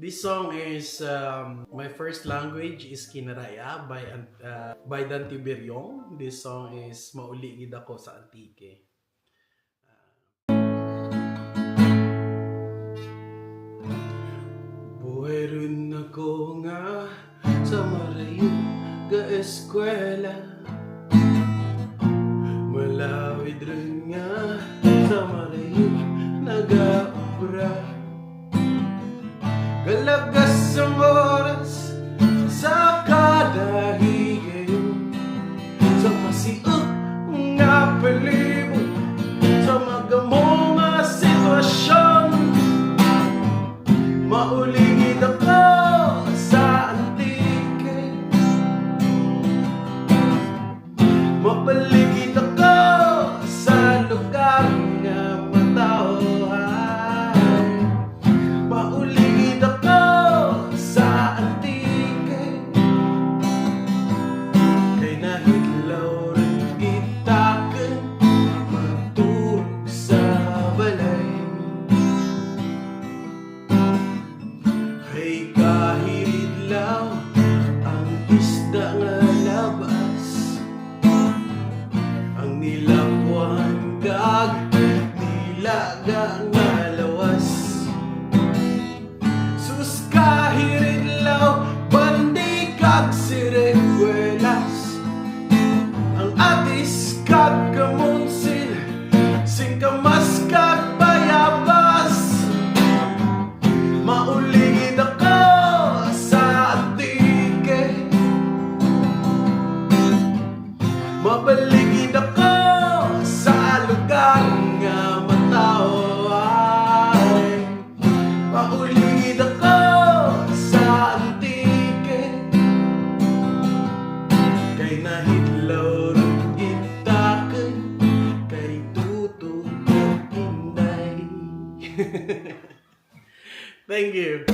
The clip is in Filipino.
This song is um, my first language is Kinaraya by uh, by Dante Biryong. This song is Mauli gid ako sa Antique. Buhay rin ako nga sa marayo ga eskwela Malawid rin nga sa marayo nag-aubra Galagas ang oras sa kada higayo Sa pasiot nga palibot Sa magamong mga sitwasyon Mauligid ako la, la, la. Thank you.